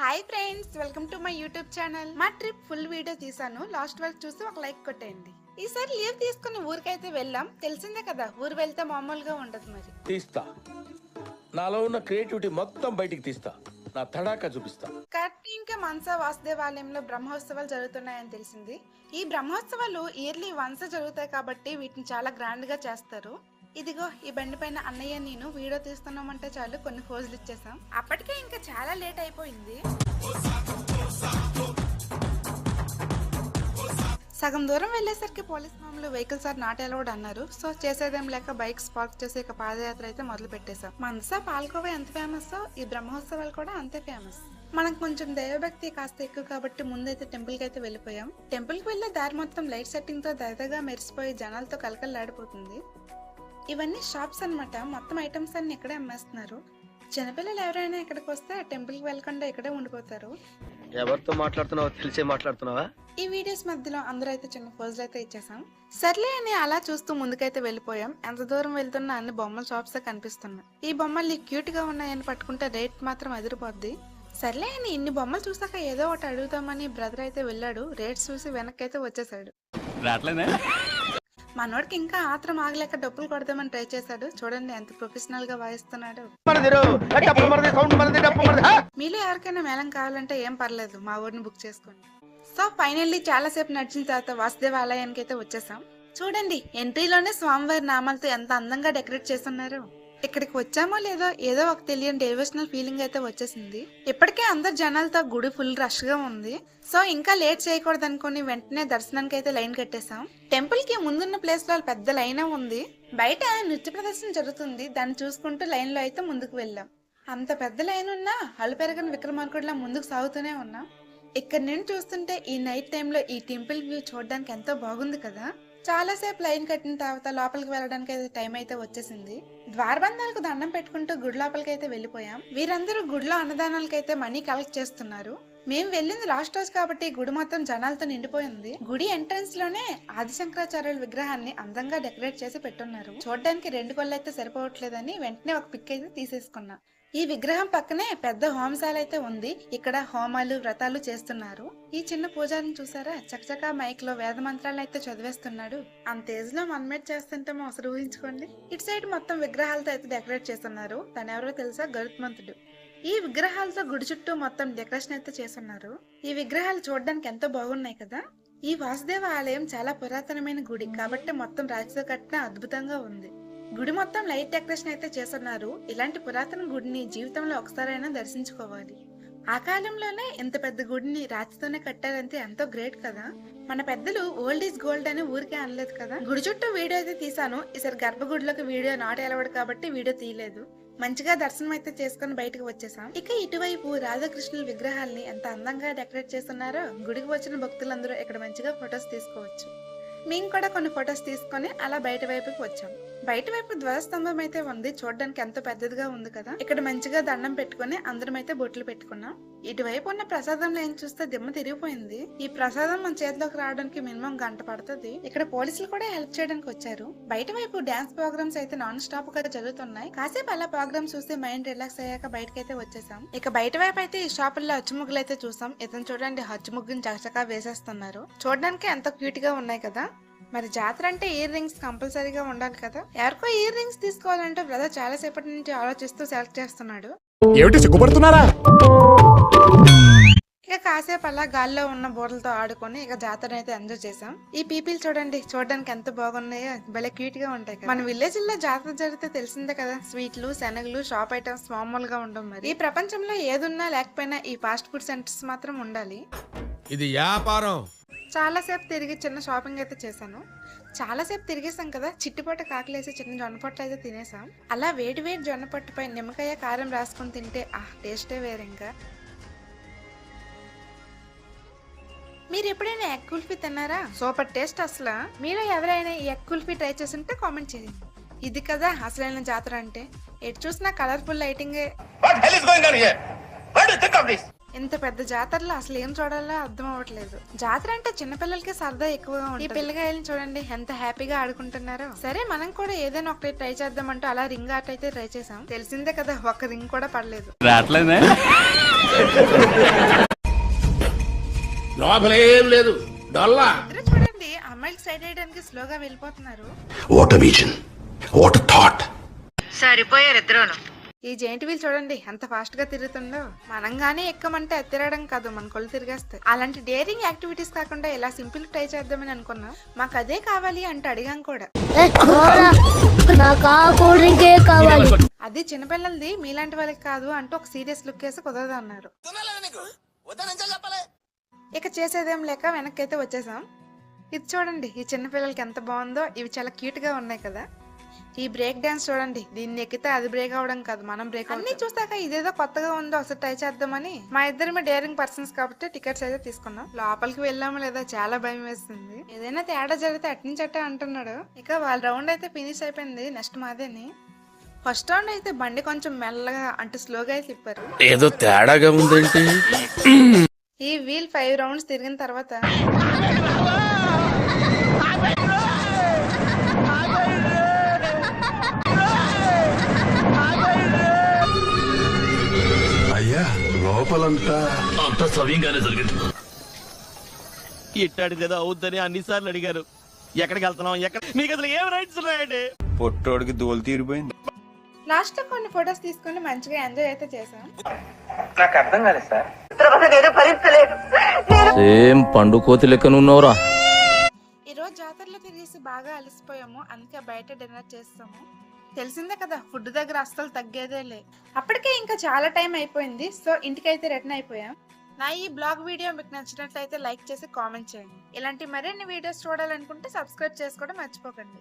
Hi friends welcome to my YouTube channel మా trip full video తీసాను. Last వరకు చూసి ఒక లైక్ కొట్టేయండి. ఈసారి లీవ్ తీసుకుని ఊరికైతే వెళ్ళాం. తెలిసిందే కదా ఊరు వెళ్తే మామూలుగా ఉండదు మరి. తీస్తా. నాలో ఉన్న క్రియేటివిటీ మొత్తం బయటికి తీస్తా. నా తడాకా చూపిస్తా. కరెక్ట్ ఇంకా మనసా వాసుదేవాలయంలో బ్రహ్మోత్సవాలు జరుగుతున్నాయని తెలిసింది. ఈ బ్రహ్మోత్సవాలు ఇయర్లీ వన్స్ జరుగుతాయి కాబట్టి వీటిని చాలా గ్రాండ్గా చేస్తారు. ఇదిగో ఈ బండి పైన అన్నయ్య నేను వీడియో తీస్తున్నామంటే చాలు కొన్ని ఫోజులు ఇచ్చేసాం. అప్పటికే ఇంకా చాలా లేట్ అయిపోయింది. సగం దూరం వెళ్ళేసరికి పోలీస్ మామూలు వెహికల్స్ ఆర్ నాట్ అలౌడ్ అన్నారు. సో చేసేదేం లేక బైక్స్ పార్క్ చేసి ఇక పాదయాత్ర అయితే మొదలు పెట్టేశాం. మనసా పాల్కోవా ఎంత ఫేమస్ ఈ బ్రహ్మోత్సవాలు కూడా అంతే ఫేమస్ మనకు కొంచెం దైవభక్తి కాస్త ఎక్కువ కాబట్టి ముందైతే టెంపుల్కి అయితే వెళ్ళిపోయాం. టెంపుల్కి వెళ్ళే దారి మొత్తం లైట్ సెట్టింగ్తో దరదగా మెరిసిపోయి జనాలతో కలకల్లాడిపోతుంది. ఇవన్నీ షాప్స్ అన్నమాట. మొత్తం ఐటమ్స్ అన్ని ఇక్కడే అమ్మేస్తున్నారు. చిన్నపిల్లలు ఎవరైనా ఇక్కడికి వస్తే టెంపుల్కి వెళ్ళకుండా ఇక్కడే ఉండిపోతారు. ఎవరితో మాట్లాడుతున్నావో తెలిసే మాట్లాడుతున్నావా? ఈ వీడియోస్ మధ్యలో అందరూ అయితే చిన్న పోజులు అయితే ఇచ్చేసాం. సర్లే అని అలా చూస్తూ ముందుకైతే వెళ్ళిపోయాం. ఎంత దూరం వెళ్తున్నా అన్ని బొమ్మల షాప్స్ కనిపిస్తున్నాయి. ఈ బొమ్మలు క్యూట్గా ఉన్నాయని పట్టుకుంటే రేట్ మాత్రం ఎదిరిపోద్ది సర్లే అని ఇన్ని బొమ్మలు చూసాక ఏదో ఒకటి అడుగుతామని బ్రదర్ అయితే వెళ్ళాడు. రేట్స్ చూసి వెనక్కి అయితే వచ్చేసాడు. రావట్లేదా? మనోడికి ఇంకా ఆత్రం ఆగలేక డబ్బులు కొడదామని ట్రై చేశాడు. చూడండి ఎంత ప్రొఫెషనల్గా వాయిస్తున్నాడు. మీలో ఎవరికైనా మేళం కావాలంటే ఏం పర్లేదు మా ఊరిని బుక్ చేసుకోండి. సో ఫైనల్లీ చాలా సేపు నడిచిన తర్వాత వాసుదేవ ఆలయానికి అయితే వచ్చేసాం. చూడండి ఎంట్రీలోనే స్వామివారి నామాలతో ఎంత అందంగా డెకరేట్ చేస్తున్నారు. ఇక్కడికి వచ్చామో లేదో ఏదో ఒక తెలియని డైవర్షనల్ ఫీలింగ్ అయితే వచ్చేసింది. ఇప్పటికే అందరు జనాలతో గుడి ఫుల్ రష్గా ఉంది. సో ఇంకా లేట్ చేయకూడదు అనుకుని వెంటనే దర్శనానికి అయితే లైన్ కట్టేసాం టెంపుల్కి ముందున్న ప్లేస్లో పెద్ద లైన్ ఉంది. బయట నృత్య ప్రదర్శన జరుగుతుంది. దాన్ని చూసుకుంటూ లైన్లో అయితే ముందుకు వెళ్ళాం. అంత పెద్ద లైన్ ఉన్నా అల్లు పెరగని విక్రమార్కుడిలా ముందుకు సాగుతూనే ఉన్నాం. ఇక్కడ నేను చూస్తుంటే ఈ నైట్ టైంలో ఈ టెంపుల్ వ్యూ చూడడానికి ఎంతో బాగుంది కదా. చాలాసేపు లైన్ కట్టిన తర్వాత లోపలికి వెళ్ళడానికి అయితే టైం అయితే వచ్చేసింది. ద్వారబంధాలకు దండం పెట్టుకుంటూ గుడి లోపలికి అయితే వెళ్ళిపోయాం. వీరందరూ గుడిలో అన్నదానాలకైతే మనీ కలెక్ట్ చేస్తున్నారు. మేము వెళ్ళింది లాస్ట్ రోజు కాబట్టి గుడి మొత్తం జనాలతో నిండిపోయింది. గుడి ఎంట్రన్స్లోనే ఆదిశంకరాచార్యుల విగ్రహాన్ని అందంగా డెకరేట్ చేసి పెట్టున్నారు. చూడడానికి రెండు కొళ్ళు అయితే సరిపోవట్లేదని వెంటనే ఒక పిక్ అయితే తీసేసుకున్నా. ఈ విగ్రహం పక్కనే పెద్ద హోమశాల అయితే ఉంది. ఇక్కడ హోమాలు వ్రతాలు చేస్తున్నారు. ఈ చిన్న పూజారిని చూసారా? చకచకా మైక్లో వేద మంత్రాలు అయితే చదివేస్తున్నాడు. అంత లో మన్మేట్ చేస్తుంటే అసలు ఊహించుకోండి. ఇటు సైడ్ మొత్తం విగ్రహాలతో అయితే డెకరేట్ చేస్తున్నారు. తనెవరో తెలుసా? గరుత్మంతుడు ఈ విగ్రహాలతో గుడి చుట్టూ మొత్తం డెకరేషన్ అయితే చేస్తున్నారు. ఈ విగ్రహాలు చూడడానికి ఎంతో బాగున్నాయి కదా? ఈ వాసుదేవ ఆలయం చాలా పురాతనమైన గుడి. కాబట్టి మొత్తం రాతితో కట్టిన అద్భుతంగా ఉంది. గుడి మొత్తం లైట్ డెకరేషన్ అయితే చేస్తున్నారు. ఇలాంటి పురాతన గుడిని జీవితంలో ఒకసారైనా దర్శించుకోవాలి. ఆ కాలంలోనే ఇంత పెద్ద గుడిని రాతితోనే కట్టారంటే ఎంతో గ్రేట్ కదా. మన పెద్దలు ఓల్డ్ ఈజ్ గోల్డ్ అని ఊరికే అనలేదు కదా. గుడి చుట్టూ వీడియో అయితే తీసాను ఈసారి గర్భగుడిలోకి వీడియో నాట్ ఎలవడు కాబట్టి వీడియో తీయలేదు. మంచిగా దర్శనం అయితే చేసుకుని బయటకు వచ్చేసాం. ఇక ఇటువైపు రాధాకృష్ణుల విగ్రహాల్ని ఎంత అందంగా డెకరేట్ చేస్తున్నారో గుడికి వచ్చిన భక్తులందరూ ఇక్కడ మంచిగా ఫొటోస్ తీసుకోవచ్చు. మేము కూడా కొన్ని ఫొటోస్ తీసుకొని అలా బయట వైపుకి వచ్చాం. బయట వైపు ధ్వజస్తంభం అయితే ఉంది. చూడడానికి ఎంతో పెద్దదిగా ఉంది కదా. ఇక్కడ మంచిగా దండం పెట్టుకొని అందరం అయితే బొట్లు పెట్టుకున్నాం. ఇటువైపు ఉన్న ప్రసాదం ఏం చూస్తే దిమ్మ తిరిగిపోయింది. ఈ ప్రసాదం మన చేతిలోకి రావడానికి మినిమం గంట పడుతుంది. ఇక్కడ పోలీసులు కూడా హెల్ప్ చేయడానికి వచ్చారు. బయట వైపు డాన్స్ ప్రోగ్రామ్స్ అయితే నాన్ స్టాప్గా జరుగుతున్నాయి. కాసేపు అలా ప్రోగ్రామ్స్ చూసి మైండ్ రిలాక్స్ అయ్యాక బయటకి అయితే వచ్చేసాం. ఇక బయట వైపు అయితే ఈ షాపుల్లో అచ్చుముగ్గులు అయితే చూసాం. ఇతను చూడండి అచ్చుముగ్గుని చకచకా వేసేస్తున్నారు. చూడడానికి ఎంతో క్యూట్గా ఉన్నాయి కదా. మరి జాతర అంటే ఇయర్ రింగ్స్ కంపల్సరీగా ఉండాలి కదా? ఎవరికో ఇయర్ రింగ్స్ తీసుకోవాలంటే బ్రదర్ చాలా సేపటి నుంచి ఆలోచిస్తూ సెలెక్ట్ చేస్తున్నాడు. ఏమిటి సిగ్గుపడుతున్నారా? ఇక కాసేపు అలా గాల్లో ఉన్న బోర్లతో ఆడుకొని ఇక జాతర అయితే ఎంజాయ్ చేసాం ఈ పీపీలు చూడండి చూడడానికి ఎంత బాగున్నాయో భలే క్యూట్గా ఉంటాయి కదా. మన విలేజ్లో జాతర జరిగితే తెలిసిందే కదా స్వీట్లు శనగలు షాప్ ఐటమ్స్ మామూలుగా ఉండవు మరి. ఈ ప్రపంచంలో ఏదున్నా లేకపోయినా ఈ ఫాస్ట్ ఫుడ్ సెంటర్స్ మాత్రం ఉండాలి. ఇది వ్యాపారం. చాలాసేపు తిరిగి చిన్న షాపింగ్ అయితే చేశాను. చాలాసేపు తిరిగేసాం కదా చిట్టుపట్ట కాకలేసి చిన్న జొన్న పొట్టు అయితే తినేసాం అలా వేడి వేడి జొన్న పొట్టుపై నిమ్మకాయ కారం రాసుకొని తింటే ఆ టేస్టే వేరే ఇంకా. మీరు ఎప్పుడైనా ఎగ్ కుల్ఫీ తిన్నారా? సూపర్ టేస్ట్ అసలు. మీలో ఎవరైనా ఈ ఎగ్ కుల్ఫీ ట్రై చేస్తుంటే కామెంట్ చేయండి. ఇది కదా అసలైన జాతర అంటే. ఎటు చూసినా కలర్ఫుల్ లైటింగ్. ఇంత పెద్ద జాతరలో అసలు ఏం చూడాలో అర్థం అవ్వట్లేదు. జాతర అంటే చిన్నపిల్లలకి సరదా ఎక్కువగా ఉంటుంది. ఈ పిల్లగాయలు చూడండి ఎంత హ్యాపీగా ఆడుకుంటున్నారో. సరే మనం కూడా ఏదైనా ఒకటి ట్రై చేద్దామంటూ అలా రింగ్ ఆట అయితే ట్రై చేసాం తెలిసిందే కదా ఒక్క రింగ్ కూడా పడలేదు. రావట్లేదే? లోపలేం లేదు. డొల్లా. ఇద్దరు చూడండి అమ్మాయిలు సైడ్ వేయడానికి స్లోగా వెళ్ళిపోతున్నారు. సరిపోయారు ఇద్దరును. ఈ జైంట్ వీల్ చూడండి ఎంత ఫాస్ట్గా తిరుగుతుందో. మనం గానీ ఎక్కమంటే తిరగడం కాదు మన కొలు తిరిగేస్తాయి. అలాంటి డేరింగ్ యాక్టివిటీస్ కాకుండా ఇలా సింపుల్ ట్రై చేద్దామని అనుకున్నా మాకు అదే కావాలి అంటే అడిగాం కూడా. అది చిన్నపిల్లలది మీలాంటి వాళ్ళకి కాదు అంటూ ఒక సీరియస్ లుక్ వేసి కుదరదు అన్నారు ఇక చేసేదేం లేక వెనక్కి అయితే వచ్చేసాం. ఇది చూడండి ఈ చిన్నపిల్లలకి ఎంత బాగుందో ఇవి చాలా క్యూట్గా ఉన్నాయి కదా. ఈ బ్రేక్ డాన్స్ చూడండి. దీన్ని ఎక్కితే అది బ్రేక్ అవడం కాదు మనం బ్రేక్ అన్ని చూసాక ఇదేదో కొత్తగా ఉందో ఒకసారి ట్రై చేద్దామని మా ఇద్దరు డేరింగ్ పర్సన్స్ కాబట్టి టికెట్స్ అయితే తీసుకున్నాం. లోపలికి వెళ్ళాము లేదా చాలా భయం వేస్తుంది ఏదైనా తేడా జరిగితే అట్నుంచి అట్టే అంటున్నాడు. ఇక వాళ్ళ రౌండ్ అయితే ఫినిష్ అయిపోయింది నెక్స్ట్ మాదేని. ఫస్ట్ రౌండ్ అయితే బండి కొంచెం మెల్లగా అంటే స్లోగా అయితే తిప్పారు. ఏదో తేడాగా ఉందేంటి. ఈ వీల్ ఫైవ్ రౌండ్స్ తిరిగిన తర్వాత లోపలంతా ఇట్టాడిది ఏదో అవుద్దని అన్ని సార్లు అడిగారు. ఎక్కడికి వెళ్తున్నాం ఎక్కడ? మీకు అసలు ఏం రైట్స్ ఉన్నాయండి? పొట్టోడికి దోలు తీరిపోయింది. లాస్ట్లో కొన్ని ఫొటోస్ తీసుకొని మంచిగా ఎంజాయ్ అయితే చేసాం సేమ్ పండు కోతి లెక్కనున్నావురా ఈ రోజు జాతరలో తిరిగేసి బాగా అలసిపోయాము. అందుకే బయట డిన్నర్ చేస్తాము. తెలిసిందే కదా ఫుడ్ దగ్గర అస్సలు తగ్గేదేలే అప్పటికే ఇంకా చాలా టైం అయిపోయింది సో ఇంటికైతే రిటర్న్ అయిపోయాం. నా ఈ బ్లాగ్ వీడియో మీకు నచ్చినట్లయితే లైక్ చేసి కామెంట్ చేయండి. ఇలాంటి మరిన్ని వీడియోస్ చూడాలనుకుంటే సబ్స్క్రైబ్ చేసుకోవడం మర్చిపోకండి.